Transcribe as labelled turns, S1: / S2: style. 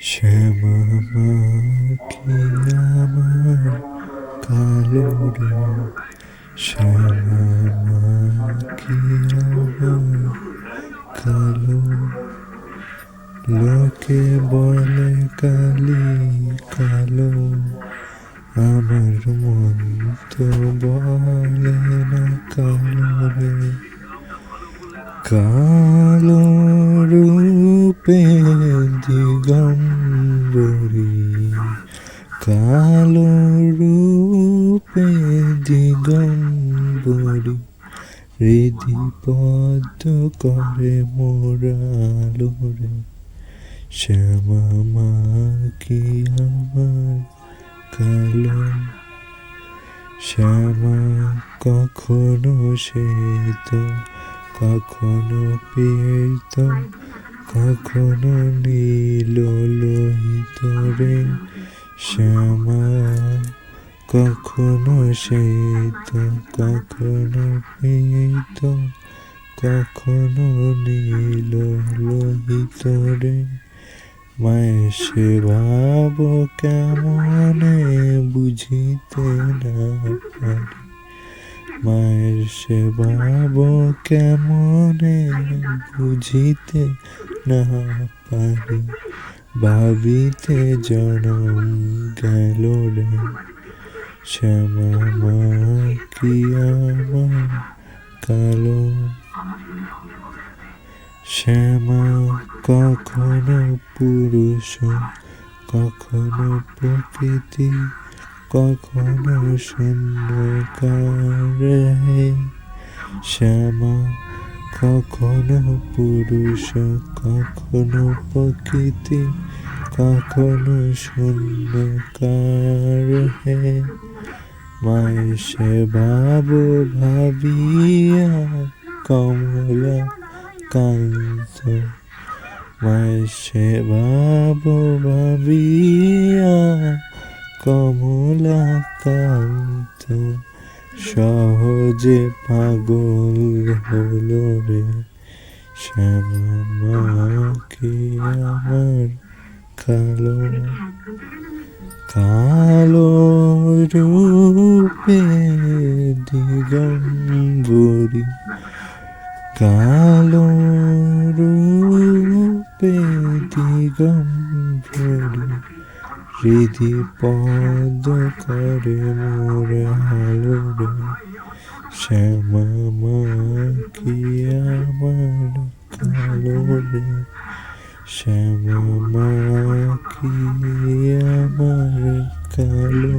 S1: শ্যামা কি আমার কালো শ্যামা কি কালো লোকে বলে কালি কালো আমার মন তো বলে না কালো রে কালো কালো রূপে দিগম্বরী হৃদি পদ্ম করে মোরালো রে শ্যামা কি আমার কালো শ্যামা কখনো সে তো কখনো পিত কখনো নীল লোহিত রে। শ্যামা, কখনো শ্বেত কখনো পিত কখনো নীল লোহিত রে। মায়ের সে ভাব কেমনে বুঝিতে না পারি। মায়ের সে ভাব কেমনে বুঝিতে না পারি। ভাবিতে জনম গেল রে। শ্যামা কি আমার কালো। শ্যামা, কখনো পুরুষ, কখনো প্রকৃতি, কখনো হে শ্যামা, কখনো পুরুষ, কখনো প্রকৃতি কখনো শূন্যকার হে মায়ের সে ভাব ভাবিয়া কমলা কান্ত। মায়ের সে ভাব ভাবিয়া কমলা কান্ত। সহজে পাগল হলো রে শ্যামা কি আমার কালো কালো রূপে দিগম্বরী। কালো রূপে দিগম্বরী। হৃদি পদ করে মোর রে শ্যামা মা কি আমার কালো রে শ্যামা কি আমার কালো